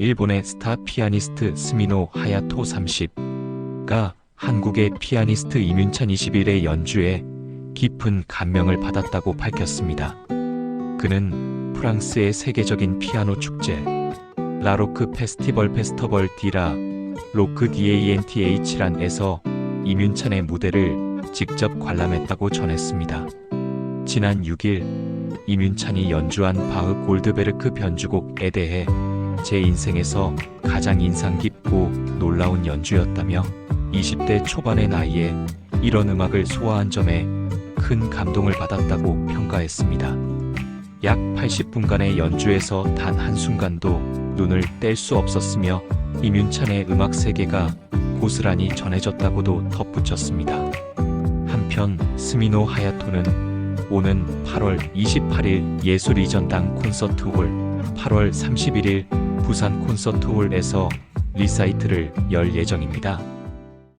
일본의 스타 피아니스트 스미노 하야토 30가 한국의 피아니스트 이윤찬 21의 연주에 깊은 감명을 받았다고 밝혔습니다. 그는 프랑스의 세계적인 피아노 축제 라로크 페스티벌 페스터벌 디라 로크 DANTH란에서 이윤찬의 무대를 직접 관람했다고 전했습니다. 지난 6일 이윤찬이 연주한 바흐 골드베르크 변주곡에 대해 제 인생에서 가장 인상 깊고 놀라운 연주였다며 20대 초반의 나이에 이런 음악을 소화한 점에 큰 감동을 받았다고 평가했습니다. 약 80분간의 연주에서 단 한순간도 눈을 뗄 수 없었으며 이윤찬의 음악 세계가 고스란히 전해졌다고도 덧붙였습니다. 한편 스미노 하야토는 오는 8월 28일 예술이전당 콘서트홀, 8월 31일 부산 콘서트홀에서 리사이트를 열 예정입니다.